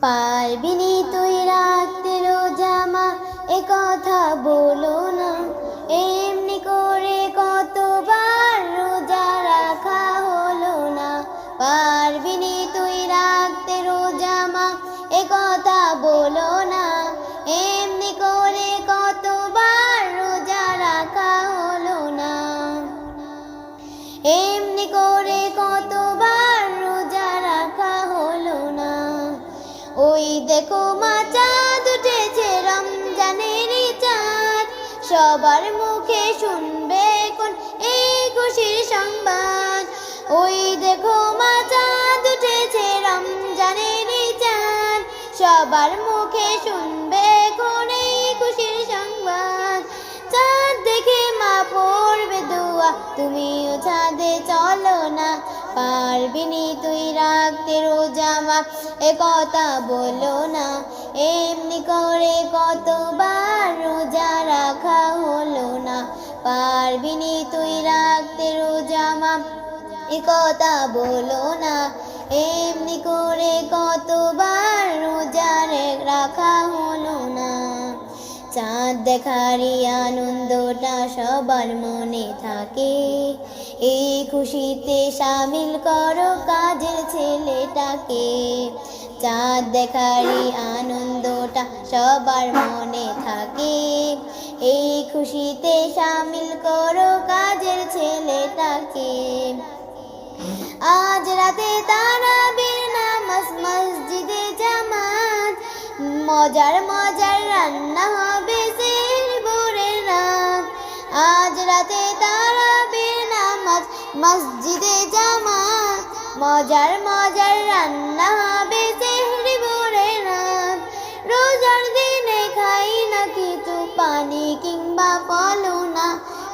পারবিনি তুই রাখতে রোজামা এ কথা বলো না। এমনি করে কতবার রোজা রাখা হলো না? পারবিনি তুই রাখতে রোজামা এ কথা বলো না। এমনি করে কতবার রোজা রাখা হলো না? এমনি করে ওই দেখো মা চাঁদ উঠেছে রমজানের চাঁদ। সবার মুখে শুনবে কোন এই খুশির সংবাদ। ওই দেখো মা চাঁদ উঠেছে রমজানের চাঁদ। সবার মুখে শুনবে কোন এই খুশির সংবাদ। চাঁদ দেখে মা পড়বে দোয়া, তুমিও চাঁদে চলো না। পারবিনি তুই রাখতে রোজামা এ কথা বলো না, এমনি করে কতবার রোজা রাখা হলো না। পারবিনি তুই রাখতে রোজামা এ কথা বলো না, এমনি করে কতবার চাঁদ দেখারই আনন্দটা সবার মনে থাকে। এই খুশিতে সামিল করো কাজের ছেলেটাকে। চাঁদ দেখারই আনন্দটা সবার মনে থাকে। এই খুশিতে সামিল করো কাজের ছেলেটাকে। আজ রাতে তারাবির নামাজ মসজিদে জামাত। মজার মজার রান্না রাতে তারাবির নামাজ, মসজিদে জামাত, মজার মজার রান্না হবে ভোরে রাত। রোজার দিনে খাই না কিছু, পানি কিংবা ফলও না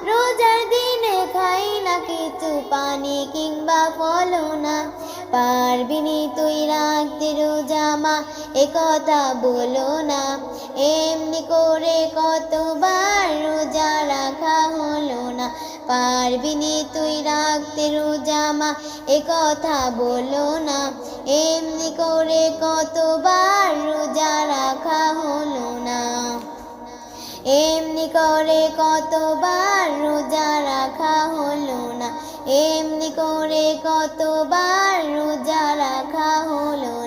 রোজার দিনে খাই না কিছু, পানি কিংবা ফলও না পারবিনি তুই রাখতে রোজামা এ কথা বলো না। এমনি করে কতবার না পারবিনি তুই রাখতে রোজামা এ কথা বলো না। এমনি করে কতবার রোজা রাখা হলো না। এমনি করে কতবার রোজা রাখা হলো না। এমনি করে কতবার রোজা রাখা হলো